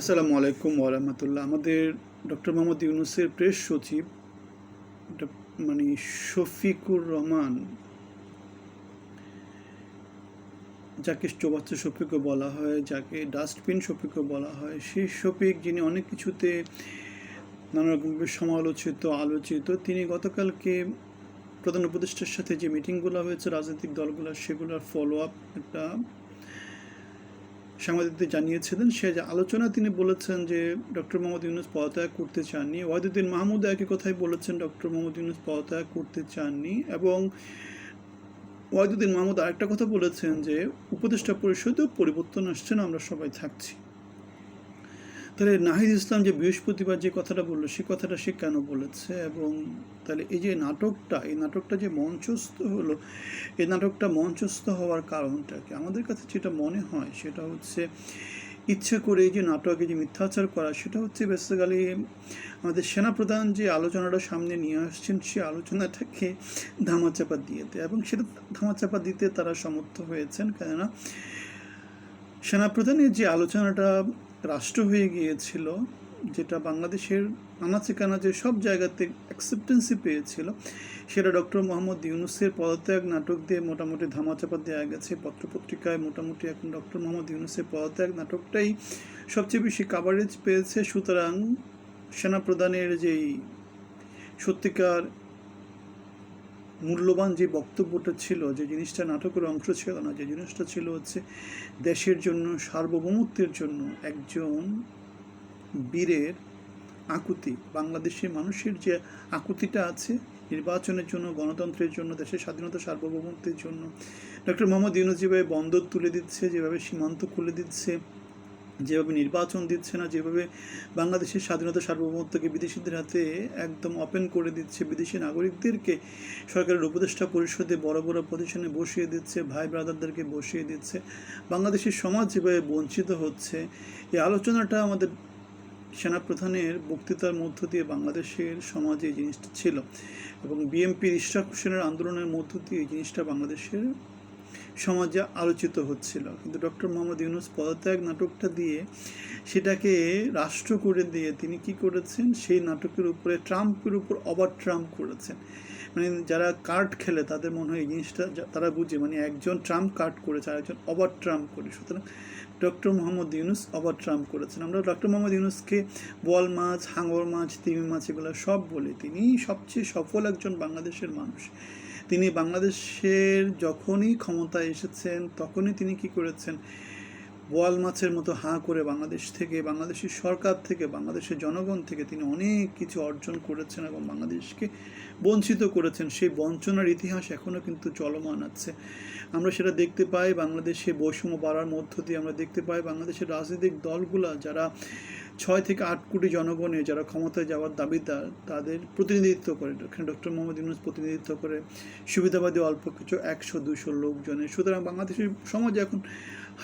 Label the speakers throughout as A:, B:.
A: আসসালামু আলাইকুম ওরহামতুল্লাহ আমাদের ডক্টর মোহাম্মদ ইউনুসের প্রেস সচিব মানে শফিকুর রহমান, যাকে চৌবাচ্চা শফিকও বলা হয়, যাকে ডাস্টবিন শফিকও বলা হয়, সেই শফিক যিনি অনেক কিছুতে নানা রকমভাবে সমালোচিত, আলোচিত, তিনি গতকালকে প্রধান উপদেষ্টার সাথে যে মিটিংগুলো হয়েছে, রাজনৈতিক দলগুলোর সেগুলোর ফলো আপ একটা সাংবাদিকদের জানিয়েছিলেন, সে যে আলোচনা তিনি বলেছেন যে ডক্টর মোহাম্মদ ইউনুস পদত্যাগ করতে চাননি। ওয়াহিদুদ্দিন মাহমুদ একই কথাই বলেছেন, ডক্টর মোহাম্মদ ইউনুস পদত্যাগ করতে চাননি এবং ওয়াহিদুদ্দিন মাহমুদ আরেকটা কথা বলেছেন যে, উপদেষ্টা পরিষদেও পরিবর্তন আসছে না, আমরা সবাই থাকছি। তাহলে নাহিদ ইসলাম যে বৃহস্পতিবার যে কথাটা বলল, সে কথাটা সে কেন বলেছে? এবং তাহলে এই যে নাটকটা, এই নাটকটা যে মঞ্চস্থ হলো, এই নাটকটা মঞ্চস্থ হওয়ার কারণটা কি? আমাদের কাছে যেটা মনে হয়, সেটা হচ্ছে ইচ্ছে করে যে নাটকে যে মিথ্যাচার করা, সেটা হচ্ছে বেসিক্যালি আমাদের সেনাপ্রধান যে আলোচনাটা সামনে নিয়ে আসছেন, সে আলোচনাটাকে ধামাচাপা দিয়েতে এবং সেটা ধামাচাপা দিতে তারা সমর্থ হয়েছেন। কেননা সেনাপ্রধানের যে আলোচনাটা রাষ্ট্র হয়ে গিয়েছিল, যেটা বাংলাদেশের আনাচে কানাচে সব জায়গাতে অ্যাকসেপ্টেন্সি পেয়েছিল, সেটা ডক্টর মোহাম্মদ ইউনুসের পদত্যাগ নাটক দিয়ে মোটামুটি ধামাচাপা দেওয়া গেছে। পত্রপত্রিকায় মোটামুটি এখন ডক্টর মোহাম্মদ ইউনুসের পদত্যাগ নাটকটাই সবচেয়ে বেশি কাভারেজ পেয়েছে। সুতরাং সেনাপ্রধানের যেই সত্যিকার মূল্যবান যে বক্তব্যটা ছিল, যে জিনিসটা নাটকের অংশ ছিল না, যে জিনিসটা ছিল হচ্ছে দেশের জন্য, সার্বভৌমত্বের জন্য একজন বীরের আকুতি, বাংলাদেশের মানুষের যে আকুতিটা আছে, নির্বাচনের জন্য, গণতন্ত্রের জন্য, দেশের স্বাধীনতা, সার্বভৌমত্বের জন্য। ডক্টর মোহাম্মদ ইউনুস যেভাবে বন্দর তুলে দিচ্ছে, যেভাবে সীমান্ত খুলে দিচ্ছে যেভাবে নির্বাচন দিচ্ছে না, যেভাবে বাংলাদেশের স্বাধীনতা সার্বভৌমত্বকে বিদেশিদের হাতে একদম ওপেন করে দিচ্ছে, বিদেশি নাগরিকদেরকে সরকারের উপদেষ্টা পরিষদে বড় বড় পজিশনে বসিয়ে দিচ্ছে, ভাই ব্রাদারদেরকে বসিয়ে দিচ্ছে, বাংলাদেশের সমাজ যেভাবে বঞ্চিত হচ্ছে, এই আলোচনাটা আমাদের সেনাপ্রধানের বক্তৃতার মধ্য দিয়ে বাংলাদেশের সমাজে এই জিনিসটা ছিল এবং বিএনপির ইশরাক হোসেনের আন্দোলনের মধ্য দিয়ে এই জিনিসটা বাংলাদেশের সমাজে আলোচিত হচ্ছিল। কিন্তু ডক্টর মোহাম্মদ ইউনুস পদত্যাগ নাটকটা দিয়ে সেটাকে রাষ্ট্র করে দিয়ে তিনি কি করেছেন? সেই নাটকের উপরে ট্রাম্পের উপর ওভার ট্রাম্প করেছেন। মানে যারা কার্ড খেলে তাদের মনে হয় এই জিনিসটা তারা বুঝে। মানে একজন ট্রাম্প কার্ড করেছে আর একজন ওভার ট্রাম্প করে। সুতরাং doctor Mohammad Yunus over Trump করেছেন। আমরা ডক্টর মোহাম্মদ ইউনুসকে বল মাছ, হাঙর মাছ, তিমি মাছ এগুলো সব বলি তিনি সবচেয়ে সফল একজন বাংলাদেশের মানুষ। তিনি বাংলাদেশের যখনই ক্ষমতায় এসেছেন, তখনই তিনি কি করেছেন? বোয়াল মাছের মতো হাঁ করে বাংলাদেশ থেকে, বাংলাদেশের সরকার থেকে, বাংলাদেশের জনগণ থেকে তিনি অনেক কিছু অর্জন করেছেন এবং বাংলাদেশকে বঞ্চিত করেছেন। সেই বঞ্চনার ইতিহাস এখনও কিন্তু চলমান আছে। আমরা সেটা দেখতে পাই বাংলাদেশে বৈষম্য বাড়ার মধ্য দিয়ে। আমরা দেখতে পাই বাংলাদেশের রাজনৈতিক দলগুলা যারা ছয় থেকে আট কোটি জনগণে যারা ক্ষমতায় যাওয়ার দাবিদার, তাদের প্রতিনিধিত্ব করে। এখানে ডক্টর মোহাম্মদ ইউনুস প্রতিনিধিত্ব করে। সুবিধাবাদী অল্প কিছু একশো দুশো লোকজনের। সুতরাং বাংলাদেশের সমাজে এখন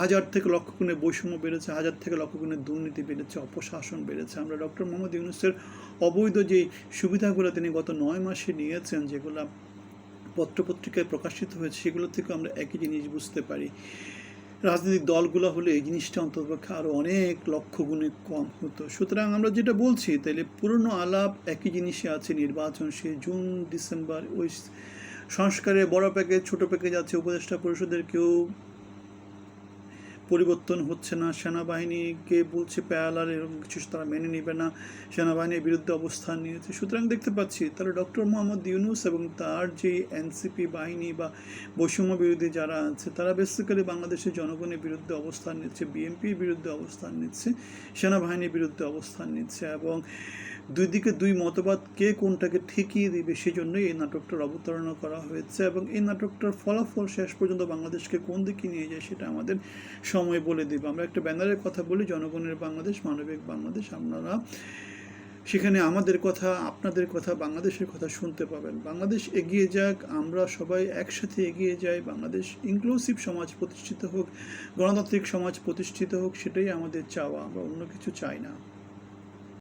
A: হাজার থেকে লক্ষ গুণে বৈষম্য বেড়েছে, হাজার থেকে লক্ষ গুণে দুর্নীতি বেড়েছে, অপশাসন বেড়েছে। আমরা ডক্টর মোহাম্মদ ইউনুসের অবৈধ যে সুবিধাগুলো তিনি গত নয় মাসে নিয়েছেন, যেগুলো পত্রপত্রিকায় প্রকাশিত হয়েছে সেগুলো থেকে আমরা একই জিনিস বুঝতে পারি। রাজনৈতিক দলগুলো হলে এই জিনিসটা অন্ততপক্ষে আরও অনেক লক্ষ গুণে কম হতো। সুতরাং আমরা যেটা বলছি তাহলে পুরনো আলাপ একই জিনিসে আছে, নির্বাচন সে জুন, ডিসেম্বর, ওই সংস্কারে বড় প্যাকেজ, ছোট প্যাকেজ আছে, উপদেষ্টা পরিষদের কেউ পরিবর্তন হচ্ছে না। সেনাবাহিনীকে বলছে প্যালার এরকম কিছু তারা মেনে নেবে না। সেনাবাহিনীর বিরুদ্ধে অবস্থান নিয়েছে। সুতরাং দেখতে পাচ্ছি তাহলে ডক্টর মোহাম্মদ ইউনুস এবং তার যে এনসিপি বাহিনী বা বৈষম্য বিরোধী যারা আছে, তারা বেসিক্যালি বাংলাদেশের জনগণের বিরুদ্ধে অবস্থান নিচ্ছে, বিএনপির বিরুদ্ধে অবস্থান নিচ্ছে, সেনাবাহিনীর বিরুদ্ধে অবস্থান নিচ্ছে এবং দুই দিকে দুই মতবাদ কে কোনটাকে ঠেকিয়ে দিবে সেই জন্যই এই নাটকটার অবতারণা করা হয়েছে এবং এই নাটকটার ফলাফল শেষ পর্যন্ত বাংলাদেশকে কোন দিকে নিয়ে যায় সেটা আমাদের সময় বলে দেবে। আমরা একটা ব্যানারের কথা বলি, জনগণের বাংলাদেশ, মানবিক বাংলাদেশ। আপনারা সেখানে আমাদের কথা, আপনাদের কথা, বাংলাদেশের কথা শুনতে পাবেন। বাংলাদেশ এগিয়ে যাক, আমরা সবাই একসাথে এগিয়ে যাই। বাংলাদেশ ইনক্লুসিভ সমাজ প্রতিষ্ঠিত হোক, গণতান্ত্রিক সমাজ প্রতিষ্ঠিত হোক, সেটাই আমাদের চাওয়া। আমরা অন্য কিছু চাই না।